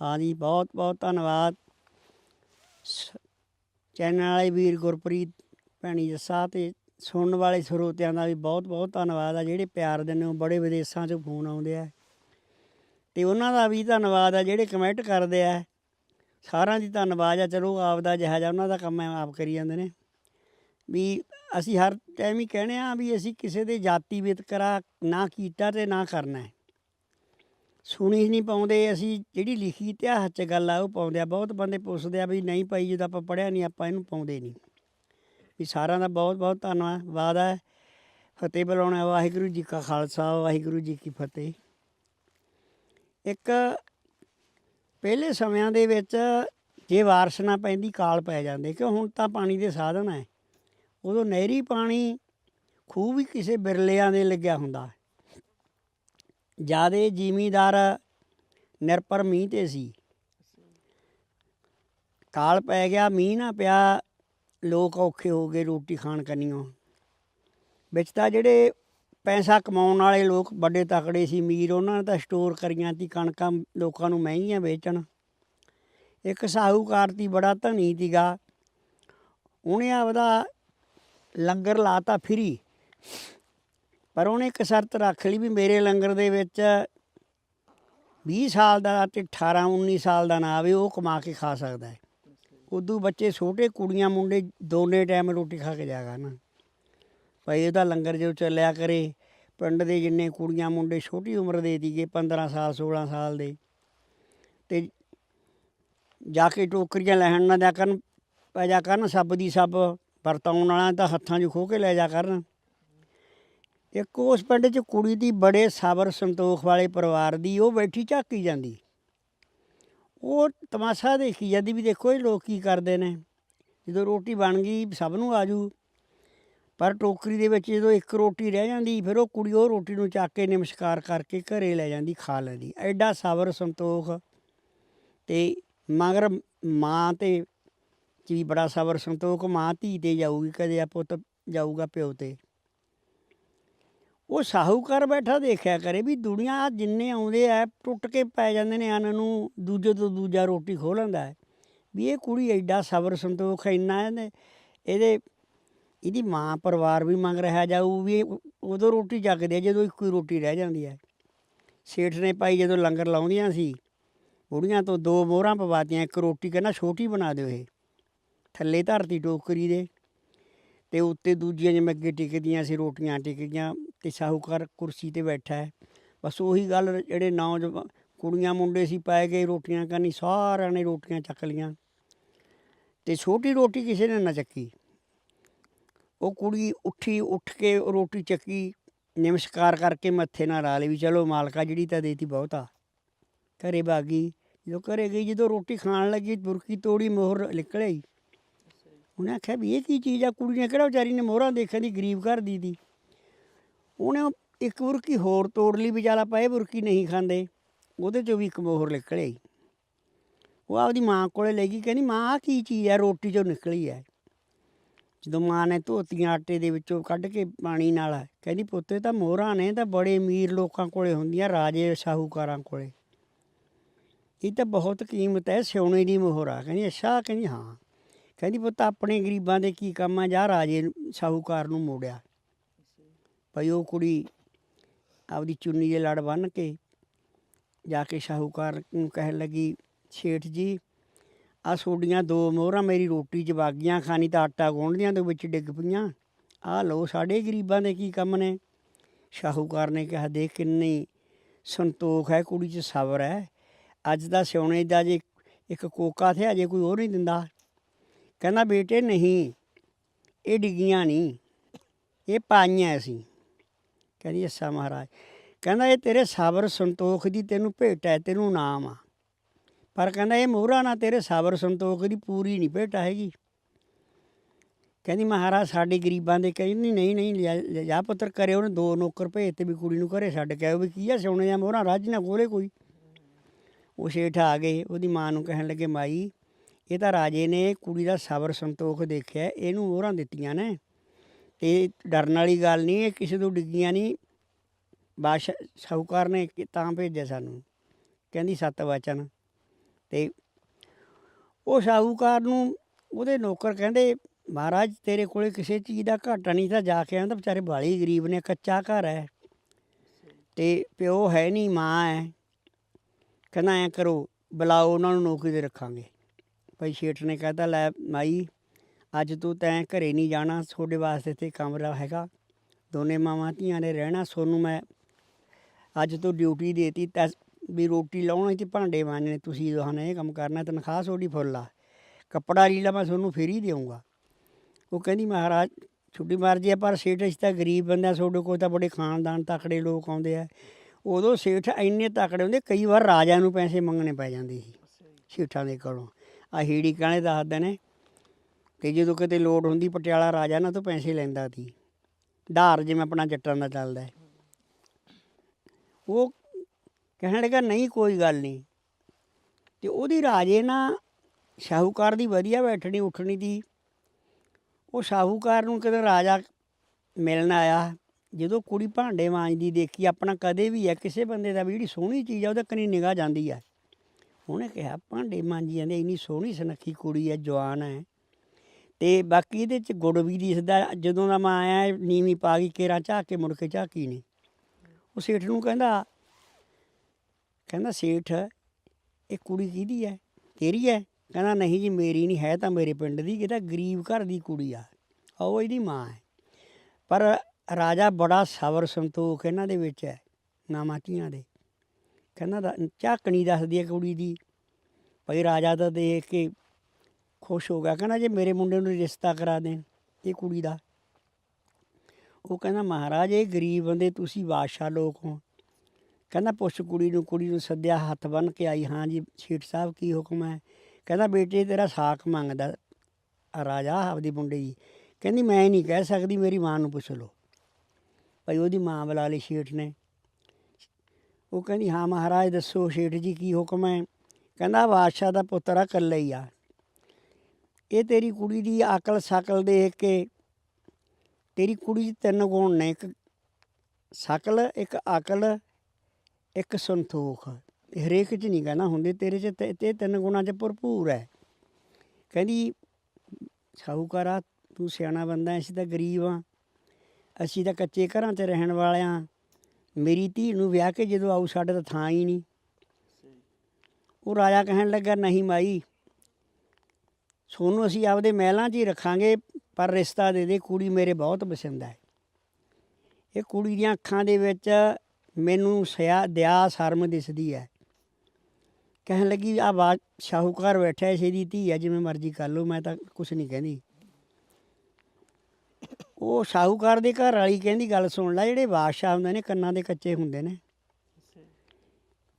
ਹਾਂਜੀ, ਬਹੁਤ ਬਹੁਤ ਧੰਨਵਾਦ। ਸ- ਚੈਨਲ ਵਾਲੇ ਵੀਰ ਗੁਰਪ੍ਰੀਤ ਭੈਣੀ ਜੱਸਾ ਤੇ ਸੁਣਨ ਵਾਲੇ ਸਰੋਤਿਆਂ ਦਾ ਵੀ ਬਹੁਤ ਬਹੁਤ ਧੰਨਵਾਦ ਆ, ਜਿਹੜੇ ਪਿਆਰ ਦਿੰਦੇ ਹੋ ਬੜੇ ਵਿਦੇਸ਼ਾਂ 'ਚੋਂ ਫੋਨ ਆਉਂਦੇ ਆ। ਤੇ ਉਹਨਾਂ ਦਾ ਵੀ ਧੰਨਵਾਦ ਆ, ਜਿਹੜੇ ਕਮੈਂਟ ਕਰਦੇ ਆ। ਸਾਰਿਆਂ ਦੀ ਧੰਨਵਾਦ ਆ, ਚਲੋ ਆਪਦਾ ਜਿਹਾ ਜਿਹਾ ਉਹਨਾਂ ਦਾ ਕੰਮ ਹੈ ਆਪ ਕਰੀ ਜਾਂਦੇ ਨੇ। ਵੀ ਅਸੀਂ ਹਰ ਟਾਈਮ ਹੀ ਕਹਿੰਦੇ ਆ ਵੀ ਅਸੀਂ ਕਿਸੇ ਦੇ ਜਾਤੀ ਵਿਤਕਰਾ ਨਾ ਕੀਤਾ ਤੇ ਨਾ ਕਰਨਾ ਹੈ ਸੁਣੀ ਨਹੀਂ ਪਾਉਂਦੇ, ਅਸੀਂ ਜਿਹੜੀ ਲਿਖੀ ਇਤਿਹਾਸ 'ਚ ਗੱਲ ਆ, ਉਹ ਪਾਉਂਦੇ ਆ। ਬਹੁਤ ਬੰਦੇ ਪੁੱਛਦੇ ਆ ਵੀ ਨਹੀਂ ਭਾਈ, ਜਦੋਂ ਆਪਾਂ ਪੜਿਆ ਨਹੀਂ, ਆਪਾਂ ਇਹਨੂੰ ਪਾਉਂਦੇ ਨਹੀਂ। ਵੀ ਸਾਰਿਆਂ ਦਾ ਬਹੁਤ ਬਹੁਤ ਧੰਨਵਾਦ ਹੈ ਫਤਿਹ ਬੁਲਾਉਣਾ, ਵਾਹਿਗੁਰੂ ਜੀ ਕਾ ਖਾਲਸਾ, ਵਾਹਿਗੁਰੂ ਜੀ ਕੀ ਫਤਿਹ। ਇੱਕ ਪਹਿਲੇ ਸਮਿਆਂ ਦੇ ਵਿੱਚ ਜੇ ਵਾਰਸ ਨਾ ਪੈਂਦੀ, ਕਾਲ ਪੈ ਜਾਂਦੇ ਕਿ ਹੁਣ ਤਾਂ ਪਾਣੀ ਦੇ ਸਾਧਨ ਹੈ ਉਦੋਂ ਨਹਿਰੀ ਪਾਣੀ ਖੂਹ ਵੀ ਕਿਸੇ ਬਿਰਲਿਆਂ ਦੇ ਲੱਗਿਆ ਹੁੰਦਾ। ਜਿਆਦੇ ਜ਼ਿਮੀਦਾਰ ਨਿਰਭਰ ਮੀਂਹ ਤੇ ਸੀ। ਕਾਲ ਪੈ ਗਿਆ, ਮੀਂਹ ਨਾ ਪਿਆ, ਲੋਕ ਔਖੇ ਹੋ ਗਏ ਰੋਟੀ ਖਾਣ ਕੰਨੀਓ। ਵਿੱਚ ਤਾਂ ਜਿਹੜੇ ਪੈਸਾ ਕਮਾਉਣ ਵਾਲੇ ਲੋਕ ਵੱਡੇ ਤਕੜੇ ਸੀ ਅਮੀਰ ਉਹਨਾਂ ਨੇ ਤਾਂ ਸਟੋਰ ਕਰੀਆਂ ਤੀ, ਕਣਕਾਂ ਲੋਕਾਂ ਨੂੰ ਮਹਿੰਗੀਆਂ ਵੇਚਣ। ਇੱਕ ਸਾਹੂਕਾਰ ਤੀ, ਬੜਾ ਧਨੀ ਤੀਗਾ। ਉਹਨੇ ਆਪਦਾ ਲੰਗਰ ਲਾਤਾ ਫਰੀ। ਪਰ ਉਹਨੇ ਇੱਕ ਸ਼ਰਤ ਰੱਖ ਲਈ ਵੀ ਮੇਰੇ ਲੰਗਰ ਦੇ ਵਿੱਚ 20 ਸਾਲ ਦਾ ਤੇ 18 19 ਸਾਲ ਦਾ ਨਾ ਆਵੇ, ਉਹ ਕਮਾ ਕੇ ਖਾ ਸਕਦਾ ਹੈ। ਉਦੋਂ ਬੱਚੇ ਛੋਟੇ ਕੁੜੀਆਂ, ਮੁੰਡੇ ਦੋਨੇ ਟਾਈਮ ਰੋਟੀ ਖਾ ਕੇ ਜਾਗਾ ਨਾ ਭਾਈ ਇਹਦਾ ਲੰਗਰ ਜੋ ਚੱਲਿਆ ਕਰੇ, ਪਿੰਡ ਦੇ ਜਿੰਨੇ ਕੁੜੀਆਂ, ਮੁੰਡੇ ਛੋਟੀ ਉਮਰ ਦੇ ਦੀਗੇ 15 ਸਾਲ 16 ਸਾਲ ਦੇ। ਤੇ ਜਾ ਕੇ ਟੋਕਰੀਆਂ ਲੈਣ ਨਾ ਜਾ ਕਰਨ, ਪੈ ਜਾ ਕਰਨ ਸੱਬ ਦੀ ਸੱਬ ਵਰਤਾਉਣ ਵਾਲਾ ਤਾਂ ਹੱਥਾਂ 'ਚ ਖੋ ਕੇ ਲੈ ਜਾ ਕਰਨ। ਇੱਕ ਉਸ ਪਿੰਡ 'ਚ ਕੁੜੀ ਦੀ ਬੜੇ ਸਬਰ ਸੰਤੋਖ ਵਾਲੇ ਪਰਿਵਾਰ ਦੀ, ਉਹ ਬੈਠੀ ਝਾਕੀ ਜਾਂਦੀ। ਉਹ ਤਮਾਸ਼ਾ ਦੇਖੀ ਜਾਂਦੀ ਵੀ ਦੇਖੋ ਇਹ ਲੋਕ ਕੀ ਕਰਦੇ ਨੇ। ਜਦੋਂ ਰੋਟੀ ਬਣ ਗਈ, ਸਭ ਨੂੰ ਆਜੂ। ਪਰ ਟੋਕਰੀ ਦੇ ਵਿੱਚ ਜਦੋਂ ਇੱਕ ਰੋਟੀ ਰਹਿ ਜਾਂਦੀ, ਫਿਰ ਉਹ ਕੁੜੀ ਉਹ ਰੋਟੀ ਨੂੰ ਚੱਕ ਕੇ ਨਮਸਕਾਰ ਕਰਕੇ ਘਰੇ ਲੈ ਜਾਂਦੀ, ਖਾ ਲੈਂਦੀ। ਐਡਾ ਸਬਰ ਸੰਤੋਖ ਤੇ ਮਗਰ ਮਾਂ ਤੇ ਚ ਵੀ ਬੜਾ ਸਬਰ ਸੰਤੋਖ, ਮਾਂ ਧੀ ਤੇ ਜਾਊਗੀ, ਕਦੇ ਆ ਪੁੱਤ ਜਾਊਗਾ ਪਿਓ ਤੇ। ਉਹ ਸਾਹੂਕਾਰ ਬੈਠਾ ਦੇਖਿਆ ਕਰੇ ਵੀ ਦੁਨੀਆ ਜਿੰਨੇ ਆਉਂਦੇ ਆ, ਟੁੱਟ ਕੇ ਪੈ ਜਾਂਦੇ ਨੇ ਅੰਨ ਨੂੰ, ਦੂਜੇ ਤੋਂ ਦੂਜਾ ਰੋਟੀ ਖੋਹ ਲੈਂਦਾ ਹੈ। ਵੀ ਇਹ ਕੁੜੀ ਐਡਾ ਸਬਰ ਸੰਤੋਖ ਇੰਨਾ ਇਹਨੇ ਇਹਦੇ, ਇਹਦੀ ਮਾਂ ਪਰਿਵਾਰ ਵੀ ਮੰਗ ਰਿਹਾ ਜਾਊ ਵੀ ਇਹ ਉਦੋਂ ਰੋਟੀ ਚੱਕਦੇ ਆ ਜਦੋਂ ਇੱਕੋ ਹੀ ਰੋਟੀ ਰਹਿ ਜਾਂਦੀ ਹੈ। ਸੇਠ ਨੇ ਭਾਈ ਜਦੋਂ ਲੰਗਰ ਲਾਉਂਦੀਆਂ ਸੀ, ਬੁੜੀਆਂ ਤੋਂ ਦੋ ਮੋਹਰਾਂ ਪਵਾਤੀਆਂ, ਇੱਕ ਰੋਟੀ ਕਹਿੰਦਾ ਛੋਟੀ ਬਣਾ ਦਿਓ ਇਹ। ਥੱਲੇ ਧਰਤੀ ਟੋਕਰੀ ਦੇ ਤੇ ਉੱਤੇ ਦੂਜੀਆਂ ਜਿਵੇਂ ਅੱਗੇ ਟਿਕਦੀਆਂ ਸੀ, ਰੋਟੀਆਂ ਟਿਕਦੀਆਂ ਤੇ ਸਾਹੂਕਾਰ ਕੁਰਸੀ ਤੇ ਬੈਠਾ ਹੈ। ਬਸ ਉਹੀ ਗੱਲ ਜਿਹੜੇ ਨੌਜਵਾਨ ਕੁੜੀਆਂ ਮੁੰਡੇ ਸੀ ਪਾਏ ਗਏ ਰੋਟੀਆਂ ਕਰਨੀ ਸਾਰਿਆਂ ਨੇ ਰੋਟੀਆਂ ਚੱਕ ਲੀਆਂ ਤੇ ਛੋਟੀ ਰੋਟੀ ਕਿਸੇ ਨੇ ਨਾ ਚੱਕੀ। ਉਹ ਕੁੜੀ ਉੱਠੀ, ਉੱਠ ਕੇ ਰੋਟੀ ਚੱਕੀ, ਨਮਸਕਾਰ ਕਰਕੇ ਮੱਥੇ ਨਾਲ ਲਾ ਲਈ ਵੀ ਚਲੋ ਮਾਲਕਾ ਜਿਹੜੀ ਤਾਂ ਦੇਤੀ ਬਹੁਤਾ। ਘਰੇ ਬਾਗੀ, ਜਦੋਂ ਘਰੇ ਗਈ, ਜਦੋਂ ਰੋਟੀ ਖਾਣ ਲੱਗੀ, ਬੁਰਕੀ ਤੋੜੀ, ਮੋਹਰ ਨਿਕਲੇ ਉਹਨੇ ਆਖਿਆ ਵੀ ਇਹ ਕੀ ਚੀਜ਼ ਆ? ਕੁੜੀ ਨੇ ਕਿਹੜਾ ਵਿਚਾਰੀ ਨੇ ਮੋਹਰਾਂ ਦੇਖਣ ਦੀ, ਗਰੀਬ ਘਰ ਦੀ ਦੀ। ਉਹਨੇ ਉਹ ਇੱਕ ਬੁਰਕੀ ਹੋਰ ਤੋੜ ਲਈ ਵੀ ਚੱਲ ਆਪਾਂ ਇਹ ਬੁਰਕੀ ਨਹੀਂ ਖਾਂਦੇ। ਉਹਦੇ ਚੋਂ ਵੀ ਇੱਕ ਮੋਹਰ ਨਿਕਲੇ ਹੀ ਉਹ ਆਪਦੀ ਮਾਂ ਕੋਲੇ ਲੈ ਗਈ, ਕਹਿੰਦੀ ਮਾਂ ਆਹ ਕੀ ਚੀਜ਼ ਹੈ, ਰੋਟੀ ਚੋਂ ਨਿਕਲੀ ਹੈ। ਜਦੋਂ ਮਾਂ ਨੇ ਧੋਤੀਆਂ ਆਟੇ ਦੇ ਵਿੱਚੋਂ ਕੱਢ ਕੇ ਪਾਣੀ ਨਾਲ, ਕਹਿੰਦੀ ਪੁੱਤੇ ਤਾਂ ਮੋਹਰਾਂ ਨੇ ਤਾਂ ਬੜੇ ਅਮੀਰ ਲੋਕਾਂ ਕੋਲੇ ਹੁੰਦੀਆਂ, ਰਾਜੇ ਸਾਹੂਕਾਰਾਂ ਕੋਲੇ। ਇਹ ਤਾਂ ਬਹੁਤ ਕੀਮਤ ਹੈ, ਸਿਉਣੇ ਦੀ ਮੋਹਰ। ਆ ਕਹਿੰਦੀ ਅੱਛਾ, ਕਹਿੰਦੀ ਹਾਂ। ਕਹਿੰਦੀ ਪੁੱਤ ਆਪਣੇ ਗਰੀਬਾਂ ਦੇ ਕੀ ਕੰਮ ਆ, ਜਾ ਰਾਜੇ ਸਾਹੂਕਾਰ ਨੂੰ ਮੋੜਿਆ। ਭਈ ਉਹ ਕੁੜੀ ਆਪਦੀ ਚੁੰਨੀ ਦੇ ਲੜ ਬੰਨ ਕੇ ਜਾ ਕੇ ਸਾਹੂਕਾਰ ਨੂੰ ਕਹਿਣ ਲੱਗੀ, ਛੇਠ ਜੀ ਆ ਸੋਡੀਆਂ ਦੋ ਮੋਹਰਾਂ ਮੇਰੀ ਰੋਟੀ ਚ ਵਾਗੀਆਂ ਖਾਣੀ ਤਾਂ ਆਟਾ ਗੁੰਨਦੀਆਂ ਦੇ ਵਿੱਚ ਡਿੱਗ ਪਈਆਂ। ਆ ਲੋ ਸਾਡੇ ਗਰੀਬਾਂ ਦੇ ਕੀ ਕੰਮ ਨੇ? ਸ਼ਾਹੂਕਾਰ ਨੇ ਕਿਹਾ, ਦੇਖ ਕਿੰਨੀ ਸੰਤੋਖ ਹੈ, ਕੁੜੀ 'ਚ ਸਬਰ ਹੈ। ਅੱਜ ਦਾ ਸਿਉਣੇ ਦਾ ਜੇ ਇੱਕ ਕੋਕਾ ਥੇ ਅਜੇ ਕੋਈ ਹੋਰ ਨਹੀਂ ਦਿੰਦਾ। ਕਹਿੰਦਾ, ਬੇਟੇ, ਨਹੀਂ, ਇਹ ਡਿੱਗੀਆਂ ਨਹੀਂ, ਇਹ ਪਾਈਆਂ ਅਸੀਂ। ਕਹਿੰਦੀ ਅੱਛਾ ਮਹਾਰਾਜ। ਕਹਿੰਦਾ ਇਹ ਤੇਰੇ ਸਾਬਰ ਸੰਤੋਖ ਦੀ ਤੈਨੂੰ ਭੇਟ ਹੈ, ਤੈਨੂੰ ਨਾਮ ਆ। ਪਰ ਕਹਿੰਦਾ ਇਹ ਮੋਹਰਾ ਨਾ ਤੇਰੇ ਸਾਬਰ ਸੰਤੋਖ ਦੀ ਪੂਰੀ ਨਹੀਂ ਭੇਟ ਹੈਗੀ। ਕਹਿੰਦੀ ਮਹਾਰਾਜ ਸਾਡੇ ਗਰੀਬਾਂ ਦੇ ਕਹਿੰਦੀ, ਨਹੀਂ ਨਹੀਂ ਲਿਆ- ਲਿਆ ਪੁੱਤਰ ਕਰੇ ਉਹਨੇ ਦੋ ਨੌਕਰ ਭੇਜ ਤੇ ਵੀ ਕੁੜੀ ਨੂੰ ਘਰੇ ਛੱਡ ਕੇ ਆਓ ਵੀ ਕੀ ਆ ਸੋਨੇ ਜਾਂ ਮੋਹਰਾ, ਰਾਜ ਨਾ ਕੋਲੇ ਕੋਈ। ਉਹ ਸ਼ੇਠ ਆ ਗਏ, ਉਹਦੀ ਮਾਂ ਨੂੰ ਕਹਿਣ ਲੱਗੇ, ਮਾਈ, ਇਹ ਤਾਂ ਰਾਜੇ ਨੇ ਕੁੜੀ ਦਾ ਸਬਰ ਸੰਤੋਖ ਦੇਖਿਆ, ਇਹਨੂੰ ਮੋਹਰਾਂ ਦਿੱਤੀਆਂ ਨੇ। ਇਹ ਡਰਨ ਵਾਲੀ ਗੱਲ ਨਹੀਂ, ਇਹ ਕਿਸੇ ਤੋਂ ਡਿੱਗੀਆਂ ਨਹੀਂ। ਬਾਦਸ਼ਾਹ, ਸਾਹੂਕਾਰ ਨੇ ਤਾਂ ਭੇਜਿਆ ਸਾਨੂੰ, ਕਹਿੰਦੀ ਸਤ ਵਚਨ। ਤੇ ਉਹ ਸ਼ਾਹੂਕਾਰ ਨੂੰ ਉਹਦੇ ਨੌਕਰ ਕਹਿੰਦੇ, ਮਹਾਰਾਜ, ਤੇਰੇ ਕੋਲੇ ਕਿਸੇ ਚੀਜ਼ ਦਾ ਘਾਟਾ ਨਹੀਂ ਤਾਂ ਜਾ ਕੇ ਆਂਦਾ ਵਿਚਾਰੇ ਬਾਲੀ ਗਰੀਬ ਨੇ, ਕੱਚਾ ਘਰ ਹੈ। ਤੇ ਪਿਓ ਹੈ ਨਹੀਂ, ਮਾਂ ਹੈ। ਕਹਿੰਦਾ, ਐ ਕਰੋ, ਬੁਲਾਓ, ਉਹਨਾਂ ਨੂੰ ਨੌਕਰੀ ਤੇ ਰੱਖਾਂਗੇ। ਭਾਈ, ਸ਼ੇਠ ਨੇ ਕਹਤਾ ਲੈ, ਮਾਈ ਅੱਜ ਤੂੰ ਤੈਂ ਘਰੇ ਨਹੀਂ ਜਾਣਾ, ਤੁਹਾਡੇ ਵਾਸਤੇ ਇੱਥੇ ਕਮਰਾ ਹੈਗਾ। ਦੋਨੇ ਮਾਵਾਂ ਧੀਆਂ ਨੇ ਰਹਿਣਾ, ਸੋਨੂੰ ਮੈਂ ਅੱਜ ਤੂੰ ਡਿਊਟੀ ਦੇਤੀ ਤੈ ਵੀ ਰੋਟੀ ਲਾਉਣੀ ਤੇ ਭਾਂਡੇ ਮਾਂਜਣੇ, ਤੁਸੀਂ ਦੋਹਾਂ ਨੇ ਇਹ ਕੰਮ ਕਰਨਾ, ਤਨਖਾਹ ਤੁਹਾਡੀ ਫੁੱਲ ਆ। ਕੱਪੜਾ ਲੀਲਾ ਮੈਂ ਤੁਹਾਨੂੰ ਫੇਰ ਹੀ ਦੇਵਾਂਗਾ ਉਹ ਕਹਿੰਦੀ, ਮਹਾਰਾਜ ਛੁੱਟੀ ਮਰਜ਼ੀ ਆ, ਪਰ ਸੇਠ ਅਸੀਂ ਤਾਂ ਗਰੀਬ ਬੰਦਾ ਤੁਹਾਡੇ ਕੋਲ ਤਾਂ ਬੜੇ ਖਾਨਦਾਨ ਤਕੜੇ ਲੋਕ ਆਉਂਦੇ ਆ। ਉਦੋਂ ਸੇਠ ਇੰਨੇ ਤਕੜੇ ਹੁੰਦੇ, ਕਈ ਵਾਰ ਰਾਜਾ ਨੂੰ ਪੈਸੇ ਮੰਗਣੇ ਪੈ ਜਾਂਦੇ ਸੀ, ਸੇਠਾਂ ਦੇ ਕੋਲੋਂ। ਆ ਹੀੜੀ ਕਾਣੇ ਦੱਸਦੇ ਨੇ ਤੇ ਜਦੋਂ ਕਿਤੇ ਲੋੜ ਹੁੰਦੀ ਪਟਿਆਲਾ ਰਾਜਾ ਨਾ ਤੋਂ ਪੈਸੇ ਲੈਂਦਾ ਸੀ। ਧਾਰ ਜਿਵੇਂ ਆਪਣਾ ਜੱਟਾਂ ਦਾ ਚੱਲਦਾ ਹੈ। ਉਹ ਕਹਿਣ ਲੱਗਾ, ਨਹੀਂ, ਕੋਈ ਗੱਲ ਨਹੀਂ। ਤੇ ਉਹਦੀ ਰਾਜੇ ਨਾ ਸ਼ਾਹੂਕਾਰ ਦੀ ਵਧੀਆ ਬੈਠਣੀ ਉੱਠਣੀ ਦੀ। ਉਹ ਸ਼ਾਹੂਕਾਰ ਨੂੰ ਕਿਤੇ ਰਾਜਾ ਮਿਲਣ ਆਇਆ। ਜਦੋਂ ਕੁੜੀ ਭਾਂਡੇ ਮਾਂਜਦੀ ਦੇਖੀ, ਆਪਣਾ ਕਦੇ ਵੀ ਹੈ, ਕਿਸੇ ਬੰਦੇ ਦਾ ਵੀ ਜਿਹੜੀ ਸੋਹਣੀ ਚੀਜ਼ ਆ, ਉਹਦੇ ਕਨੀ ਨਿਗਾਹ ਜਾਂਦੀ ਆ। ਉਹਨੇ ਕਿਹਾ, ਭਾਂਡੇ ਮਾਂਜੀ ਜਾਂਦੇ ਇੰਨੀ ਸੋਹਣੀ ਸੁਨੱਖੀ ਕੁੜੀ ਹੈ, ਜਵਾਨ ਹੈ। ਤੇ ਬਾਕੀ ਇਹਦੇ ਚ ਗੁੜ ਵੀ ਦਿਸਦਾ, ਜਦੋਂ ਦਾ ਮੈਂ ਆਇਆ, ਨੀਵੀਂ ਪਾ ਗਈ, ਕੇਰਾ ਝਾਕ ਕੇ ਮੁੜ ਕੇ ਝਾਕੀ ਨਹੀਂ ਉਹ ਸੇਠ ਨੂੰ ਕਹਿੰਦਾ ਕਹਿੰਦਾ, ਸੇਠ, ਇਹ ਕੁੜੀ ਕਿਹਦੀ ਹੈ ਤੇਰੀ ਹੈ ਕਹਿੰਦਾ, ਨਹੀਂ ਜੀ, ਮੇਰੀ ਨਹੀਂ, ਹੈ ਤਾਂ ਮੇਰੇ ਪਿੰਡ ਦੀ, ਇਹ ਤਾਂ ਗਰੀਬ ਘਰ ਦੀ ਕੁੜੀ ਆ। ਉਹ ਇਹਦੀ ਮਾਂ ਹੈ ਪਰ ਰਾਜਾ ਬੜਾ ਸਬਰ ਸੰਤੋਖ ਇਹਨਾਂ ਦੇ ਵਿੱਚ ਹੈ ਨਾਮਾਂ ਦੇ। ਕਹਿੰਦਾ ਦਾ ਝਾਕਣੀ ਦੱਸਦੀ ਹੈ ਕੁੜੀ ਦੀ। ਭਈ ਰਾਜਾ ਤਾਂ ਦੇਖ ਕੇ ਖੁਸ਼ ਹੋ ਗਿਆ। ਕਹਿੰਦਾ ਜੇ ਮੇਰੇ ਮੁੰਡੇ ਨੂੰ ਰਿਸ਼ਤਾ ਕਰਾ ਦੇਣ ਇਹ ਕੁੜੀ ਦਾ। ਉਹ ਕਹਿੰਦਾ, ਮਹਾਰਾਜ, ਇਹ ਗਰੀਬ ਬੰਦੇ ਤੁਸੀਂ ਬਾਦਸ਼ਾਹ ਲੋਕ ਹੋ। ਕਹਿੰਦਾ, ਪੁੱਛ ਕੁੜੀ ਨੂੰ ਕੁੜੀ ਨੂੰ ਸੱਦਿਆ ਹੱਥ ਬੰਨ ਕੇ ਆਈ, ਹਾਂ ਜੀ, ਸ਼ੇਠ ਸਾਹਿਬ, ਕੀ ਹੁਕਮ ਹੈ? ਕਹਿੰਦਾ, ਬੇਟੇ, ਤੇਰਾ ਸਾਖ ਮੰਗਦਾ ਰਾਜਾ, ਆਪਦੀ ਮੁੰਡੇ ਜੀ ਕਹਿੰਦੀ, ਮੈਂ ਨਹੀਂ ਕਹਿ ਸਕਦੀ, ਮੇਰੀ ਮਾਂ ਨੂੰ ਪੁੱਛ ਲਓ। ਭਾਈ, ਉਹਦੀ ਮਾਂ ਬੁਲਾ ਲਈ ਸ਼ੇਠ ਨੇ। ਉਹ ਕਹਿੰਦੀ, ਹਾਂ ਮਹਾਰਾਜ, ਦੱਸੋ, ਸ਼ੇਠ ਜੀ, ਕੀ ਹੁਕਮ ਹੈ? ਕਹਿੰਦਾ ਬਾਦਸ਼ਾਹ ਦਾ ਪੁੱਤਰ ਆ, ਇਕੱਲਾ ਹੀ ਆ। ਇਹ ਤੇਰੀ ਕੁੜੀ ਦੀ ਅਕਲ ਸ਼ਕਲ ਦੇਖ ਕੇ ਤੇਰੀ ਕੁੜੀ 'ਚ ਤਿੰਨ ਗੁਣ ਨੇ ਇੱਕ ਸ਼ਕਲ ਇੱਕ ਅਕਲ ਇੱਕ ਸੰਤੋਖ। ਹਰੇਕ 'ਚ ਨਹੀਂ ਕਹਿਣਾ ਹੁੰਦੇ ਤੇਰੇ 'ਚ ਤੇ ਤਿੰਨ ਗੁਣਾਂ 'ਚ ਭਰਪੂਰ ਹੈ। ਕਹਿੰਦੀ ਸ਼ਾਹੂਕਾਰਾ ਤੂੰ ਸਿਆਣਾ ਬੰਦਾ ਅਸੀਂ ਤਾਂ ਗਰੀਬ ਆ। ਅਸੀਂ ਤਾਂ ਕੱਚੇ ਘਰਾਂ 'ਚ ਰਹਿਣ ਵਾਲੇ ਆ। ਮੇਰੀ ਧੀ ਨੂੰ ਵਿਆਹ ਕੇ ਜਦੋਂ ਆਊ ਸਾਡੇ ਤਾਂ ਥਾਂ ਹੀ ਨਹੀਂ। ਉਹ ਰਾਜਾ ਕਹਿਣ ਲੱਗਾ ਨਹੀਂ ਮਾਈ ਸੋਨੂੰ ਅਸੀਂ ਆਪਦੇ ਮਹਿਲਾਂ 'ਚ ਹੀ ਰੱਖਾਂਗੇ, ਪਰ ਰਿਸ਼ਤਾ ਦੇ ਦੇ, ਕੁੜੀ ਮੇਰੇ ਬਹੁਤ ਪਸੰਦ ਹੈ। ਇਹ ਕੁੜੀ ਦੀਆਂ ਅੱਖਾਂ ਦੇ ਵਿੱਚ ਮੈਨੂੰ ਸਿਆ ਦਿਆ ਸ਼ਰਮ ਦਿਸਦੀ ਹੈ। ਕਹਿਣ ਲੱਗੀ, ਆ ਬਾ ਸ਼ਾਹੂਕਾਰ ਬੈਠਾ ਹੈ ਦੀ ਧੀ ਹੈ, ਜਿਵੇਂ ਮਰਜ਼ੀ ਕਰ ਲਓ, ਮੈਂ ਤਾਂ ਕੁਝ ਨਹੀਂ ਕਹਿੰਦੀ। ਉਹ ਸ਼ਾਹੂਕਾਰ ਦੇ ਘਰ ਵਾਲੀ ਕਹਿੰਦੀ, ਗੱਲ ਸੁਣ ਲੈ, ਜਿਹੜੇ ਬਾਦਸ਼ਾਹ ਹੁੰਦੇ ਨੇ, ਕੰਨਾਂ ਦੇ ਕੱਚੇ ਹੁੰਦੇ ਨੇ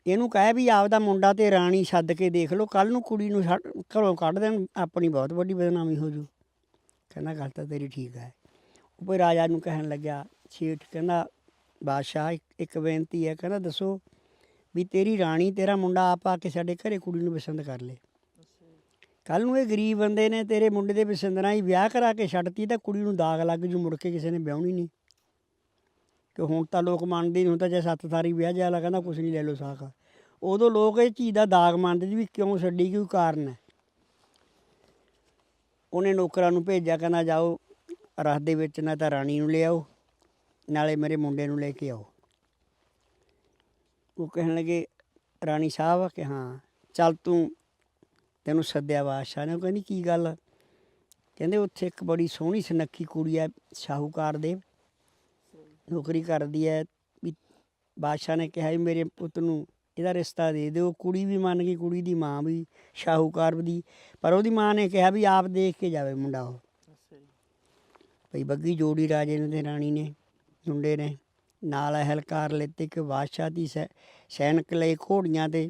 ਇਹਨੂੰ ਕਹਿ ਵੀ ਆਪਦਾ ਮੁੰਡਾ ਤੇ ਰਾਣੀ ਛੱਡ ਕੇ ਦੇਖ ਲਓ ਕੱਲ ਨੂੰ ਕੁੜੀ ਨੂੰ ਛੱਡ- ਘਰੋਂ ਕੱਢ ਦੇਣ, ਆਪਣੀ ਬਹੁਤ ਵੱਡੀ ਬਦਨਾਮੀ ਹੋ ਜੂ। ਕਹਿੰਦਾ ਗੱਲ ਤਾਂ ਤੇਰੀ ਠੀਕ ਹੈ। ਉਹ ਫਿਰ ਰਾਜਾ ਨੂੰ ਕਹਿਣ ਲੱਗਿਆ, ਛੇਠ ਕਹਿੰਦਾ, ਬਾਦਸ਼ਾਹ, ਇੱਕ- ਇੱਕ ਬੇਨਤੀ ਹੈ, ਕਹਿੰਦਾ ਦੱਸੋ ਵੀ ਤੇਰੀ ਰਾਣੀ, ਤੇਰਾ ਮੁੰਡਾ ਆਪ ਆ ਕੇ ਸਾਡੇ ਘਰੇ ਕੁੜੀ ਨੂੰ ਪਸੰਦ ਕਰ ਲੇ। ਕੱਲ ਨੂੰ ਇਹ ਗਰੀਬ ਬੰਦੇ ਨੇ ਤੇਰੇ ਮੁੰਡੇ ਦੇ ਪਸੰਦ ਨਾਲ ਹੀ ਵਿਆਹ ਕਰਾ ਕੇ ਛੱਡਤੀ, ਤਾਂ ਕੁੜੀ ਨੂੰ ਦਾਗ ਲੱਗ ਜੂ, ਮੁੜ ਕੇ ਕਿਸੇ ਨੇ ਵਿਆਹਣੀ ਨਹੀਂ। ਕਿ ਹੁਣ ਤਾਂ ਲੋਕ ਮੰਨਦੇ ਨਹੀਂ ਹੁਣ ਤਾਂ ਜੇ ਸੱਤ ਸਾਰੀ ਵਿਆਹ ਜਾ ਕਹਿੰਦਾ ਕੁਛ ਨਹੀਂ ਲੈ ਲਓ ਸਾਕ ਉਦੋਂ ਲੋਕ ਇਹ ਚੀਜ਼ ਦਾ ਦਾਗ ਮੰਨਦੇ ਸੀ ਵੀ ਕਿਉਂ ਛੱਡੀ ਕਿਉਂ ਕਾਰਨ ਹੈ। ਉਹਨੇ ਨੌਕਰਾਂ ਨੂੰ ਭੇਜਿਆ, ਕਹਿੰਦਾ ਜਾਓ, ਰਸ ਦੇ ਵਿੱਚ ਨਾ ਤਾਂ ਰਾਣੀ ਨੂੰ ਲਿਆਓ, ਨਾਲੇ ਮੇਰੇ ਮੁੰਡੇ ਨੂੰ ਲੈ ਕੇ ਆਓ। ਉਹ ਕਹਿਣ ਲੱਗੇ, ਰਾਣੀ ਸਾਹਿਬ, ਕਿ ਹਾਂ, ਚੱਲ ਤੂੰ ਤੈਨੂੰ ਸੱਦਿਆ ਬਾਦਸ਼ਾਹ ਨੇ। ਉਹ ਕਹਿੰਦੀ, ਕੀ ਗੱਲ? ਕਹਿੰਦੇ, ਉੱਥੇ ਇੱਕ ਬੜੀ ਸੋਹਣੀ ਸੁਨੱਖੀ ਕੁੜੀ ਹੈ, ਸ਼ਾਹੂਕਾਰ ਦੇ ਨੌਕਰੀ ਕਰਦੀ ਹੈ ਵੀ ਬਾਦਸ਼ਾਹ ਨੇ ਕਿਹਾ ਵੀ ਮੇਰੇ ਪੁੱਤ ਨੂੰ ਇਹਦਾ ਰਿਸ਼ਤਾ ਦੇ ਦਿਓ ਕੁੜੀ ਵੀ ਮੰਨ ਗਈ ਕੁੜੀ ਦੀ ਮਾਂ ਵੀ ਸ਼ਾਹੂਕਾਰ ਦੀ ਪਰ ਉਹਦੀ ਮਾਂ ਨੇ ਕਿਹਾ ਵੀ ਆਪ ਦੇਖ ਕੇ ਜਾਵੇ ਮੁੰਡਾ ਉਹ। ਭਈ ਬੱਗੀ ਜੋੜੀ ਰਾਜੇ ਨੇ ਤੇ ਰਾਣੀ ਨੇ ਮੁੰਡੇ ਨੇ ਨਾਲ ਅਹਿਲਕਾਰ ਲੈਤੇ ਕਿ ਬਾਦਸ਼ਾਹ ਦੀ ਸੈਨਿਕ ਲਈ ਘੋੜੀਆਂ ਤੇ।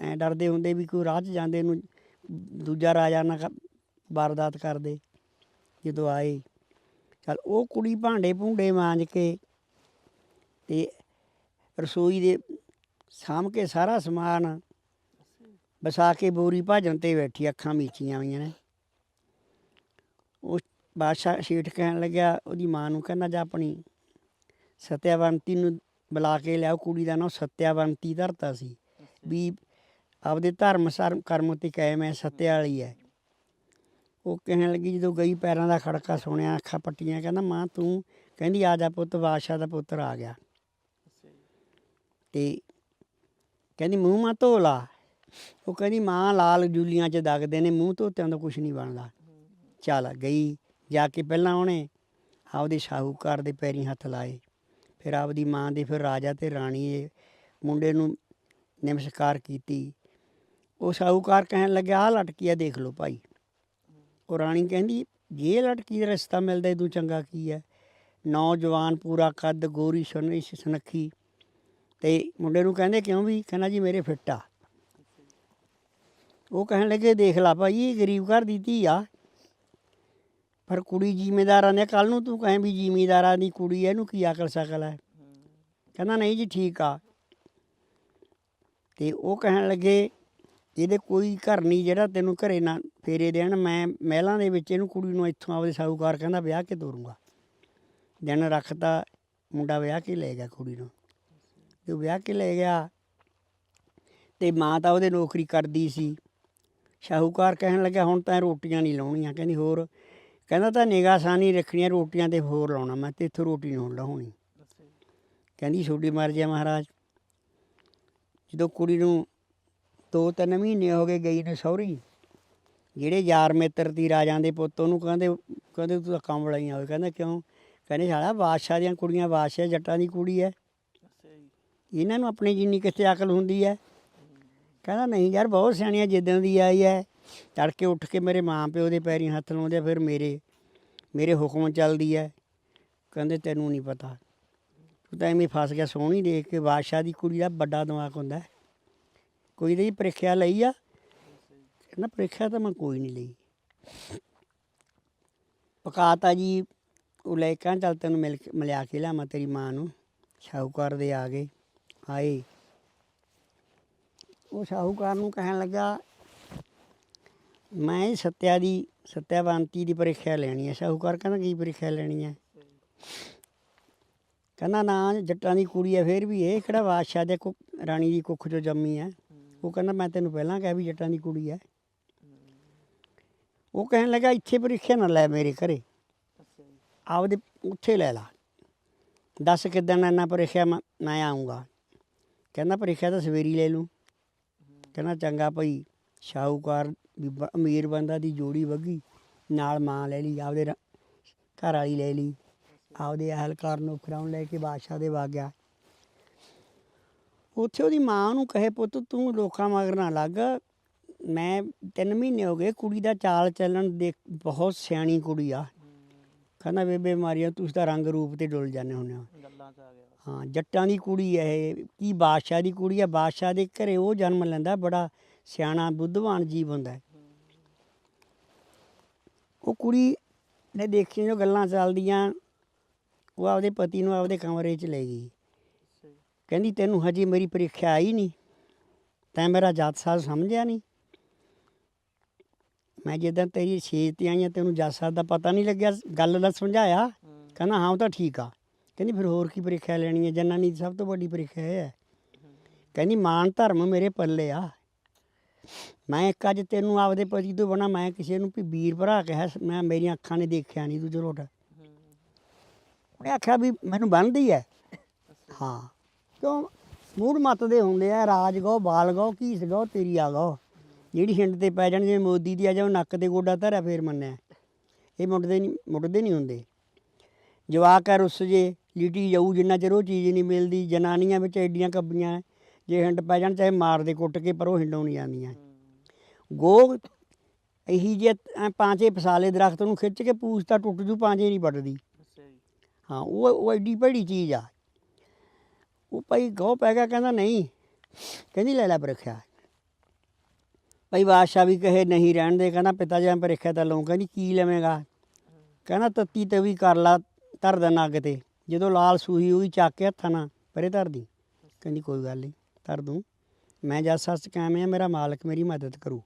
ਐ ਡਰਦੇ ਹੁੰਦੇ ਵੀ ਕੋਈ ਰਾਹ 'ਚ ਜਾਂਦੇ ਨੂੰ ਦੂਜਾ ਰਾਜਾ ਨਾ ਵਾਰਦਾਤ ਕਰਦੇ ਜਦੋਂ ਆਏ। ਚਲ ਉਹ ਕੁੜੀ ਭਾਂਡੇ ਭੂੰਡੇ ਮਾਂਜ ਕੇ ਤੇ ਰਸੋਈ ਦੇ ਸਾਂਭ ਕੇ ਸਾਰਾ ਸਮਾਨ ਵਸਾ ਕੇ ਬੋਰੀ ਭਾਜਣ ਤੇ ਬੈਠੀ, ਅੱਖਾਂ ਮੀਚੀਆਂ ਹੋਈਆਂ ਨੇ। ਉਹ ਬਾਦਸ਼ਾਹ ਸ਼ੇਠ ਕਹਿਣ ਲੱਗਿਆ, ਉਹਦੀ ਮਾਂ ਨੂੰ ਕਹਿੰਦਾ ਜਾ ਆਪਣੀ ਸਤਿਆਵੰਤੀ ਨੂੰ ਬੁਲਾ ਕੇ ਲਿਆਓ, ਕੁੜੀ ਦਾ ਨਾਂ ਸਤਿਆਵੰਤੀ ਧਰਤਾ ਸੀ। ਵੀ ਆਪਦੇ ਧਰਮ ਸਰਮ ਕਰਮ 'ਤੇ ਕਾਇਮ ਹੈ ਸਤਿਆ ਵਾਲੀ ਹੈ। ਉਹ ਕਹਿਣ ਲੱਗੀ ਜਦੋਂ ਗਈ ਪੈਰਾਂ ਦਾ ਖੜਕਾ ਸੁਣਿਆ ਅੱਖਾਂ ਪੱਟੀਆਂ ਕਹਿੰਦਾ ਮਾਂ ਤੂੰ ਕਹਿੰਦੀ ਆ ਜਾ ਪੁੱਤ ਬਾਦਸ਼ਾਹ ਦਾ ਪੁੱਤਰ ਆ ਗਿਆ। ਤੇ ਕਹਿੰਦੀ ਮੂੰਹ ਮਾ ਧੋ ਲਾ ਉਹ ਕਹਿੰਦੀ ਮਾਂ ਲਾਲ ਜੂਲੀਆਂ 'ਚ ਦਗਦੇ ਨੇ ਮੂੰਹ ਧੋਤਿਆਂ ਦਾ ਕੁਝ ਨਹੀਂ ਬਣਦਾ। ਚੱਲ ਗਈ ਜਾ ਕੇ ਪਹਿਲਾਂ ਉਹਨੇ ਆਪਦੇ ਸ਼ਾਹੂਕਾਰ ਦੇ ਪੈਰੀਂ ਹੱਥ ਲਾਏ। ਫਿਰ ਆਪਦੀ ਮਾਂ ਦੇ ਫਿਰ ਰਾਜਾ ਤੇ ਰਾਣੀ ਦੇ ਮੁੰਡੇ ਨੂੰ ਨਮਸਕਾਰ ਕੀਤੀ। ਉਹ ਸ਼ਾਹੂਕਾਰ ਕਹਿਣ ਲੱਗਿਆ ਆ ਦੇਖ ਲਓ ਭਾਈ। ਉਹ ਰਾਣੀ ਕਹਿੰਦੀ, ਜੇ ਲਟਕੀ ਦਾ ਰਸਤਾ ਮਿਲਦਾ ਇਹ ਤੂੰ ਚੰਗਾ ਕੀ ਹੈ ਨੌਜਵਾਨ ਪੂਰਾ ਕੱਦ, ਗੋਰੀ ਸੁਨੱਖੀ ਸੁਨੱਖੀ। ਤੇ ਮੁੰਡੇ ਨੂੰ ਕਹਿੰਦੇ, ਕਿਉਂ ਵੀ? ਕਹਿੰਦਾ ਜੀ, ਮੇਰੇ ਫਿੱਟ ਆ। ਉਹ ਕਹਿਣ ਲੱਗੇ, ਦੇਖ ਲਾ ਭਾਈ, ਇਹ ਗਰੀਬ ਘਰ ਦੀ ਧੀ ਆ। ਪਰ ਕੁੜੀ ਜ਼ਿਮੀਦਾਰਾਂ ਨੇ ਕੱਲ ਨੂੰ ਤੂੰ ਕਹੇ ਵੀ ਜ਼ਿਮੀਦਾਰਾਂ ਦੀ ਕੁੜੀ ਐ, ਇਹਨੂੰ ਕੀ ਅਕਲ ਸਕਲ ਹੈ ਕਹਿੰਦਾ, ਨਹੀਂ ਜੀ, ਠੀਕ ਆ। ਤੇ ਉਹ ਕਹਿਣ ਲੱਗੇ ਇਹਦੇ ਕੋਈ ਘਰ ਨਹੀਂ ਜਿਹੜਾ ਤੈਨੂੰ ਘਰੇ ਨਾ ਫੇਰੇ ਦੇਣ, ਮੈਂ ਮਹਿਲਾਂ ਦੇ ਵਿੱਚ ਇਹਨੂੰ ਕੁੜੀ ਨੂੰ ਇੱਥੋਂ ਆਪਦੇ ਸਾਹੂਕਾਰ ਕਹਿੰਦਾ ਵਿਆਹ ਕੇ ਤੋਰੂੰਗਾ। ਦਿਨ ਰੱਖਤਾ ਮੁੰਡਾ ਵਿਆਹ ਕੇ ਲੈ ਗਿਆ ਕੁੜੀ ਨੂੰ। ਤੇ ਉਹ ਵਿਆਹ ਕੇ ਲੈ ਗਿਆ ਤੇ ਮਾਂ ਤਾਂ ਉਹਦੇ ਨੌਕਰੀ ਕਰਦੀ ਸੀ। ਸ਼ਾਹੂਕਾਰ ਕਹਿਣ ਲੱਗਾ ਹੁਣ ਤਾਂ ਰੋਟੀਆਂ ਨਹੀਂ ਲਾਉਣੀਆਂ। ਕਹਿੰਦੀ, ਹੋਰ? ਕਹਿੰਦਾ, ਤਾਂ ਨਿਗਾਹ ਸਾਨੀ ਰੱਖਣੀਆਂ, ਰੋਟੀਆਂ ਤੇ ਹੋਰ ਲਾਉਣਾ। ਮੈਂ ਤੇ ਇੱਥੋਂ ਰੋਟੀ ਨਹੀਂ ਲਾਉਣੀ ਕਹਿੰਦੀ ਛੋਡੀ ਮਰਜ਼ੀ ਆ ਮਹਾਰਾਜ। ਜਦੋਂ ਕੁੜੀ ਨੂੰ ਦੋ ਤਿੰਨ ਮਹੀਨੇ ਹੋ ਗਏ ਗਈ ਨੂੰ ਸਹੁਰੀ। ਜਿਹੜੇ ਯਾਰ ਮਿੱਤਰ ਦੀ ਰਾਜਾਂ ਦੇ ਪੁੱਤ ਉਹਨੂੰ ਕਹਿੰਦੇ ਕਹਿੰਦੇ ਤੂੰ ਤਾਂ ਕੰਮ ਲਈਆਂ ਹੋਵੇ ਕਹਿੰਦਾ ਕਿਉਂ? ਕਹਿੰਦੇ ਸਾਲਾ ਬਾਦਸ਼ਾਹ ਦੀਆਂ ਕੁੜੀਆਂ ਬਾਦਸ਼ਾਹ ਜੱਟਾਂ ਦੀ ਕੁੜੀ ਐ। ਇਹਨਾਂ ਨੂੰ ਆਪਣੀ ਜਿੰਨੀ ਕਿੱਥੇ ਅਕਲ ਹੁੰਦੀ ਹੈ ਕਹਿੰਦਾ ਨਹੀਂ ਯਾਰ ਬਹੁਤ ਸਿਆਣੀਆਂ ਜਿੱਦਾਂ ਦੀ ਆਈ ਹੈ ਤੜਕੇ ਉੱਠ ਕੇ ਮੇਰੇ ਮਾਂ ਪਿਓ ਦੇ ਪੈਰੀਂ ਹੱਥ ਲਾਉਂਦੇ ਫਿਰ ਮੇਰੇ ਮੇਰੇ ਹੁਕਮ ਚੱਲਦੀ ਹੈ ਕਹਿੰਦੇ ਤੈਨੂੰ ਨਹੀਂ ਪਤਾ। ਤੂੰ ਤਾਂ ਐਵੇਂ ਫਸ ਗਿਆ ਸੋਹਣੀ ਦੇਖ ਕੇ ਬਾਦਸ਼ਾਹ ਦੀ ਕੁੜੀ ਦਾ ਵੱਡਾ ਦਿਮਾਗ ਹੁੰਦਾ। ਕੋਈ ਦੀ ਪ੍ਰੀਖਿਆ ਲਈ ਆ। ਕਹਿੰਦਾ ਪ੍ਰੀਖਿਆ ਤਾਂ ਮੈਂ ਕੋਈ ਨਹੀਂ ਲਈ। ਪਕਾਤਾ ਜੀ, ਉਹ ਲੈ ਕੇ ਚੱਲ ਤੈਨੂੰ ਮਿਲ ਮਿਲਿਆ ਕੇ ਲਿਆਵਾਂ ਤੇਰੀ ਮਾਂ ਨੂੰ। ਸ਼ਾਹੂਕਾਰ ਦੇ ਆ ਗਏ, ਆਏ। ਉਹ ਸ਼ਾਹੂਕਾਰ ਨੂੰ ਕਹਿਣ ਲੱਗਾ, ਮੈਂ ਸੱਤਿਆ ਦੀ ਸੱਤਿਆਵੰਤੀ ਦੀ ਪ੍ਰੀਖਿਆ ਲੈਣੀ ਹੈ ਸ਼ਾਹੂਕਾਰ ਕਹਿੰਦਾ, ਕੀ ਪ੍ਰੀਖਿਆ ਲੈਣੀ ਹੈ ਕਹਿੰਦਾ, ਨਾ ਜੱਟਾਂ ਦੀ ਕੁੜੀ ਹੈ ਫੇਰ ਵੀ ਇਹ ਕਿਹੜਾ ਬਾਦਸ਼ਾਹ ਦੇ ਕੁ ਰਾਣੀ ਦੀ ਕੁੱਖ ਚੋਂ ਜੰਮੀ ਹੈ ਉਹ ਕਹਿੰਦਾ, ਮੈਂ ਤੈਨੂੰ ਪਹਿਲਾਂ ਕਿਹਾ ਵੀ ਜੱਟਾਂ ਦੀ ਕੁੜੀ ਹੈ। ਉਹ ਕਹਿਣ ਲੱਗਾ, ਇੱਥੇ ਪ੍ਰੀਖਿਆ ਨਾ ਲੈ ਮੇਰੇ ਘਰੇ। ਆਪਦੇ ਉੱਥੇ ਲੈ ਲਾ। ਦੱਸ ਕਿੱਦਣ ਇੰਨਾ ਪ੍ਰੀਖਿਆ ਮੈਂ ਮੈਂ ਆਉਂਗਾ ਕਹਿੰਦਾ, ਪ੍ਰੀਖਿਆ ਤਾਂ ਸਵੇਰੀ ਲੈ ਲੂੰ ਕਹਿੰਦਾ, ਚੰਗਾ ਭਾਈ, ਸ਼ਾਹੂਕਾਰ ਵੀ ਬ- ਅਮੀਰ ਬੰਦਾ ਦੀ ਜੋੜੀ ਵੱਗੀ। ਨਾਲ ਮਾਂ ਲੈ ਲਈ, ਆਪਦੇ ਰ- ਘਰ ਵਾਲੀ ਲੈ ਲਈ। ਆਪਦੇ ਅਹਲਕਾਰ ਨੂੰ ਖਰਾਉਣ ਲੈ ਕੇ ਬਾਦਸ਼ਾਹ ਦੇ ਵਾ ਗਿਆ। ਉੱਥੇ ਉਹਦੀ ਮਾਂ ਨੂੰ ਕਹੇ ਪੁੱਤ ਤੂੰ ਲੋਕਾਂ ਮਗਰ ਨਾ ਲੱਗ। ਮੈਂ ਤਿੰਨ ਮਹੀਨੇ ਹੋ ਗਏ ਕੁੜੀ ਦਾ ਚਾਲ ਚੱਲਣ ਦੇਖ ਬਹੁਤ ਸਿਆਣੀ ਕੁੜੀ ਆ। ਕਹਿੰਦਾ ਬੇਬੇ ਮਾਰੀਆ ਤੁਸੀਂ ਤਾਂ ਰੰਗ ਰੂਪ ਤੇ ਡੁੱਲ ਜਾਂਦੇ ਹੁੰਦੇ ਹੋ। ਗੱਲਾਂ ਚ ਆ ਗਿਆ ਹਾਂ ਜੱਟਾਂ ਦੀ ਕੁੜੀ ਹੈ ਇਹ। ਕੀ ਬਾਦਸ਼ਾਹ ਦੀ ਕੁੜੀ ਹੈ ਬਾਦਸ਼ਾਹ ਦੇ ਘਰੇ ਉਹ ਜਨਮ ਲੈਂਦਾ ਬੜਾ ਸਿਆਣਾ ਬੁੱਧਵਾਨ ਜੀਵ ਹੁੰਦਾ। ਉਹ ਕੁੜੀ ਨੇ ਦੇਖੀਆਂ ਜੋ ਗੱਲਾਂ ਚੱਲਦੀਆਂ ਉਹ ਆਪਦੇ ਪਤੀ ਨੂੰ ਆਪਦੇ ਕਮਰੇ 'ਚ ਲੈ ਗਈ। ਕਹਿੰਦੀ, ਤੈਨੂੰ ਹਜੇ ਮੇਰੀ ਪ੍ਰੀਖਿਆ ਆਈ ਨਹੀਂ, ਤੈਂ ਮੇਰਾ ਜਾਤ ਸਾਜ ਸਮਝਿਆ ਨਹੀਂ। ਮੈਂ ਜਿੱਦਾਂ ਤੇਰੀ ਛੇਜ ਤੇ ਆਈਆਂ, ਤੈਨੂੰ ਜਾਤ ਸਾਜ ਦਾ ਪਤਾ ਨਹੀਂ ਲੱਗਿਆ, ਗੱਲ ਦਾ ਸਮਝਾਇਆ। ਕਹਿੰਦਾ, ਹਾਂ, ਉਹ ਤਾਂ ਠੀਕ ਆ। ਕਹਿੰਦੀ, ਫਿਰ ਹੋਰ ਕੀ ਪ੍ਰੀਖਿਆ ਲੈਣੀ ਹੈ? ਜਨਾਨੀ ਦੀ ਸਭ ਤੋਂ ਵੱਡੀ ਪ੍ਰੀਖਿਆ ਇਹ ਹੈ। ਕਹਿੰਦੀ, ਮਾਨ ਧਰਮ ਮੇਰੇ ਪੱਲੇ ਆ। ਮੈਂ ਇੱਕ ਅੱਜ ਤੈਨੂੰ ਆਪਦੇ ਪਤੀ ਤੋਂ ਬਣਾ ਮੈਂ ਕਿਸੇ ਨੂੰ ਵੀ ਵੀਰ ਭਰਾ ਕਿਹਾ, ਮੈਂ ਮੇਰੀਆਂ ਅੱਖਾਂ ਨੇ ਦੇਖਿਆ, ਨਹੀਂ ਤੂੰ ਜਲੋਟ। ਉਹਨੇ ਆਖਿਆ ਵੀ ਮੈਨੂੰ ਬਣਦੀ ਹੈ। ਹਾਂ। ਕਿਉਂ? ਮੂੜ ਮੱਤ ਦੇ ਹੁੰਦੇ ਆ ਰਾਜ ਗੋ ਬਾਲ ਗੋ ਕੀ ਗੋ ਤੇਰੀ ਆ ਗੋ ਜਿਹੜੀ ਹਿੰਡ ਤੇ ਪੈ ਜਾਣ ਜਿਵੇਂ ਮੋਦੀ ਦੀ ਆ ਜਾਓ ਨੱਕ ਤੇ ਗੋਡਾ ਧਰਿਆ ਫੇਰ ਮੰਨਿਆ। ਇਹ ਮੁੱਢਦੇ ਨਹੀਂ ਮੁੱਢਦੇ ਨਹੀਂ ਹੁੰਦੇ। ਜਵਾਕ ਹੈ ਰੁੱਸ ਜੇ ਲੀਟੀ ਜਾਊ ਜਿੰਨਾ ਚਿਰ ਉਹ ਚੀਜ਼ ਨਹੀਂ ਮਿਲਦੀ ਜਨਾਨੀਆਂ ਵਿੱਚ ਐਡੀਆਂ ਕੱਬੀਆਂ ਜੇ ਹਿੰਡ ਪੈ ਜਾਣ ਚਾਹੇ ਮਾਰ ਦੇ ਕੁੱਟ ਕੇ ਪਰ ਉਹ ਹਿੰਡੋਂ ਨਹੀਂ ਜਾਂਦੀਆਂ ਗੋ ਇਹੀ ਜੇ ਪਾਂਚੇ ਫਸਾਲੇ ਦਰਖਤ ਨੂੰ ਖਿੱਚ ਕੇ ਪੂਛ ਤਾਂ ਟੁੱਟ ਜੂ ਪਾਂਚੇ ਨਹੀਂ ਵੱਢਦੀ ਜੀ। ਹਾਂ ਉਹ ਉਹ ਐਡੀ ਭੈੜੀ ਚੀਜ਼ ਆ। ਉਹ ਭਾਈ ਗੋ ਪੈ ਗਿਆ, ਕਹਿੰਦਾ ਨਹੀਂ। ਕਹਿੰਦੀ ਲੈ ਲੈ ਪ੍ਰੀਖਿਆ। ਭਾਈ ਬਾਦਸ਼ਾਹ ਵੀ ਕਹੇ ਨਹੀਂ ਰਹਿਣ ਦੇ, ਕਹਿੰਦਾ ਪਿਤਾ ਜੀ ਮੈਂ ਪ੍ਰੀਖਿਆ ਤਾਂ ਲਊਂ। ਕਹਿੰਦੀ ਕੀ ਲਵੇਂਗਾ? ਕਹਿੰਦਾ ਤੱਤੀ ਤੇ ਵੀ ਕਰ ਲਾ ਧਰ ਦੇਣਾ ਅੱਗ ਤੇ। ਜਦੋਂ ਲਾਲ ਸੂਹੀ ਹੋਈ ਚੱਕ ਕੇ ਹੱਥਾਂ ਨਾਲ ਪਰੇ ਧਰਦੀ ਕਹਿੰਦੀ ਕੋਈ ਗੱਲ ਨਹੀਂ, ਧਰ ਦੂੰ। ਮੈਂ ਜਦ ਸੱਸ ਕਾਇਮ ਆ, ਮੇਰਾ ਮਾਲਕ ਮੇਰੀ ਮਦਦ ਕਰੂ।